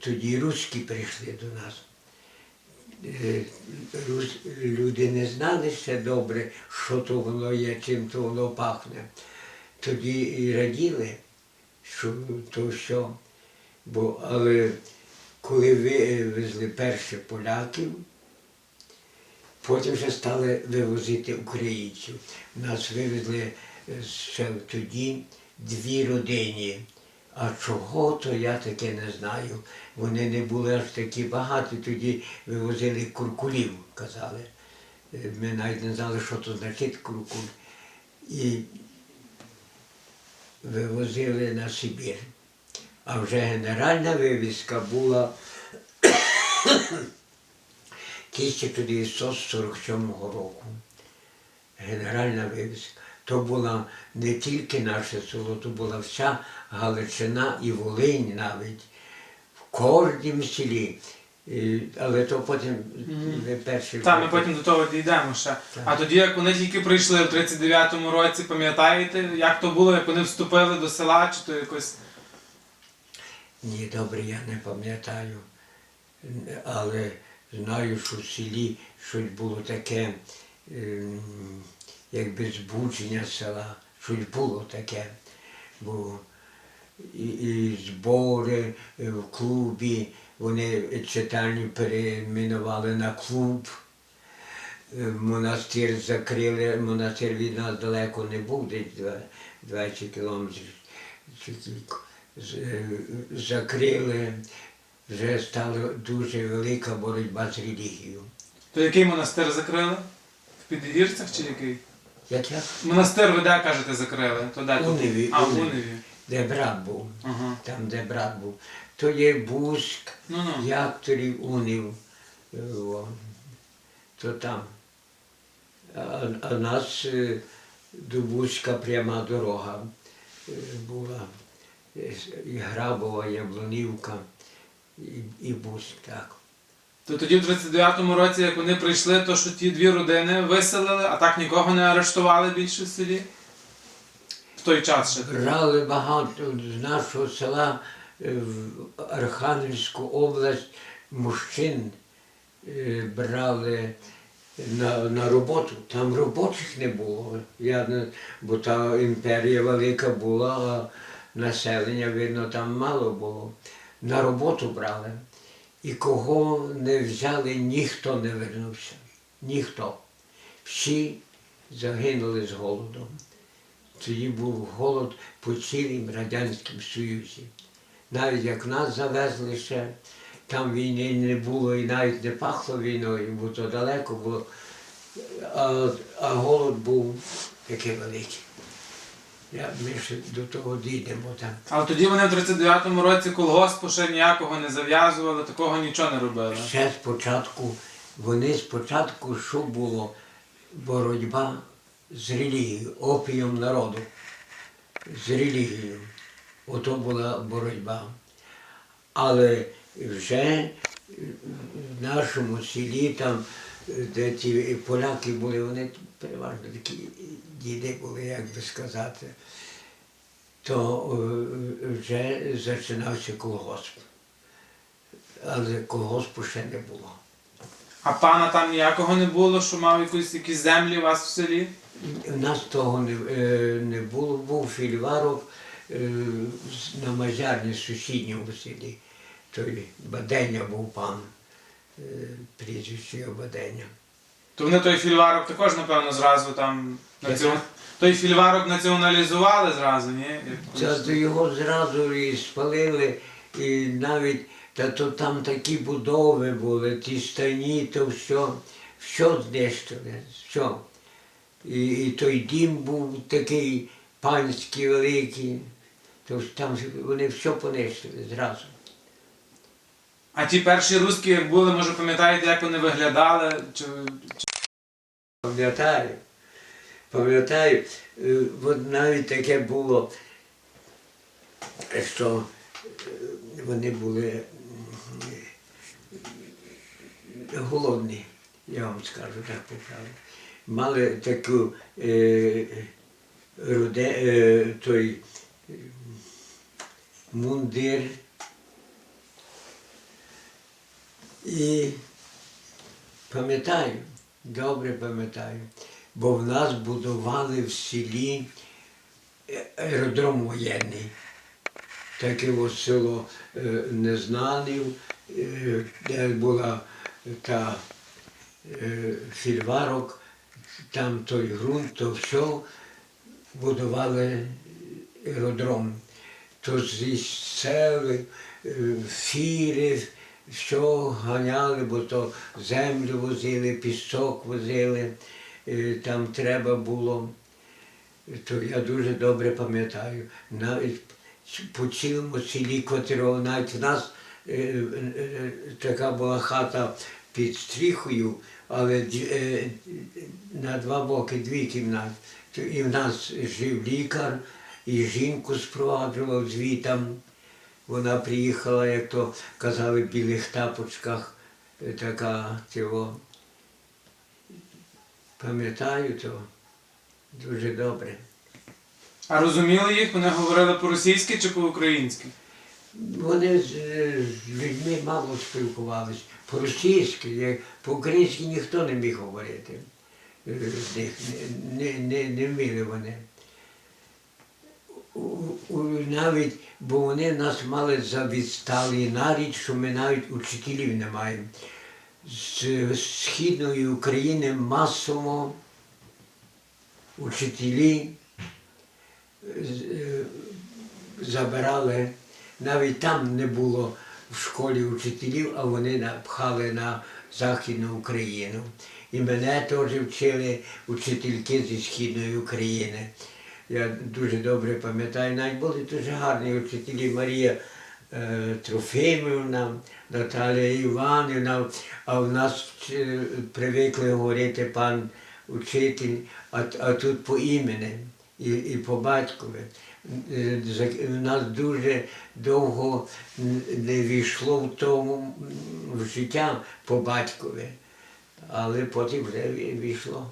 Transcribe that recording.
тоді руські прийшли до нас. Е, Люди не знали ще добре, що то воно є, чим то воно пахне. Тоді і раділи, що то що. Бо, але коли вивезли перших поляків, потім вже стали вивозити українців. Нас вивезли е, ще тоді дві родині. А чого, то я таке не знаю. Вони не були аж такі багаті, тоді вивозили куркулів, казали. Е, Ми навіть не знали, що то значить куркуль. І вивозили на Сибір. А вже генеральна вивізка була 1947 року. Генеральна вивізка. То була не тільки наше село, то була вся Галичина і Волинь навіть. В кожнім селі. І- Але то потім ви перші. Та, ми потім до того дійдемо ще. А тоді, як вони тільки прийшли в 39-му році, пам'ятаєте, як то було, як вони вступили до села, чи то якось. Ні, добре, я не пам'ятаю. Але знаю, що в селі щось було таке, ем, якби збудження села, щось було таке. Бо і, і збори е, в клубі, вони читальню перейменували на клуб. Е, Монастир закрили, монастир від нас далеко не був, десь 20 кілометрів. е, Закрили, вже стала дуже велика боротьба з релігією. То який монастир закрили? В Підгірцях чи який? Як я? Монастир ви де кажете закрили? То де тут? А, в. Уневі. Де брат був, Ага. там, де брат був. То є Бузьк, Ну ну. Якторів, Унів. е, о, То там. А, а нас е, до Бузька пряма дорога е, була. Е, І Грабова, Яблонівка, і, і Бузьк, так. То тоді в 39-му році, як вони прийшли, то що ті дві родини виселили, а так нікого не арештували більше в селі? В той час ще. Брали багато з нашого села е, в Архангельську область мужчин е, брали на, на роботу. Там робочих не було. Я бо та імперія велика була, а населення, видно, там мало було. На роботу брали. І кого не взяли, ніхто не вернувся. Ніхто. Всі загинули з голодом. Тоді був голод по цілім Радянському Союзі. Навіть як нас завезли ще, там війни не було і навіть не пахло війною, бо то далеко було. А, а голод був такий великий. Я, ми ще до того дійдемо там. Але тоді вони в 39-му році колгоспу ще ніякого не зав'язували, такого нічого не робили. Ще спочатку, вони спочатку, що було боротьба з релігією, опієм народу, з релігією. Ото була боротьба. Але вже в нашому селі, там, де ті поляки були, вони переважно такі діди були, як би сказати, то е, вже починався колгосп. Але колгоспу ще не було. А пана там ніякого не було, що мав якусь, якісь землі у вас в селі? У нас того не, е, не було. Був фільваров е, на Мазярні сусідньому селі. Той Баденя був пан, прізвище його Баденя. То вони той фільварок також, напевно, зразу там націон... Той фільварок націоналізували зразу, ні? То його зразу і спалили, і навіть та то там такі будови були, ті стані, то все, все знищили, все. І, і той дім був такий панський великий, то там вони все понищили зразу. А ті перші русські, були, може пам'ятаєте, як вони виглядали? Чи... Пам'ятаю, пам'ятаю, е, от навіть таке було, що е, вони були голодні, я вам скажу так по. Мали таку е, руде, е, той мундир І пам'ятаю, добре пам'ятаю, бо в нас будували в селі е- аеродром воєнний. Таке ось село е, Незнанів, е, де була та фільварок, там той ґрунт, то все будували аеродром. То зі сел, е, фіри, що ганяли, бо то землю возили, пісок возили, е, там треба було. То я дуже добре пам'ятаю. Навіть по цілому селі Котирово, навіть в нас е, е, така була хата під стріхою, але на два боки дві кімнати. І в нас жив лікар, і жінку спроваджував звітам. Вона приїхала, як то казали, в білих тапочках, е, така цього. Пам'ятаю то дуже добре. А розуміли їх? Вони говорили по-російськи чи по-українськи? Вони з, е, з людьми мало спілкувалися. По-російськи, по-українськи ніхто не міг говорити. Е, з них не, не, не, не вміли вони. Навіть, бо вони нас мали за відсталі наріч, що ми навіть учителів не маємо. З Східної України масово учителі е, забирали. Навіть там не було в школі учителів, а вони напхали на Західну Україну. І мене теж вчили учительки зі Східної України. Я дуже добре пам'ятаю, навіть були дуже гарні учителі Марія е, Трофимівна, Наталія Іванівна, а в нас е, привикли говорити пан учитель, а, а тут по імені і, і по батькові. Е, за- нас дуже довго не війшло в тому в життя по батькові, але потім вже ві- війшло.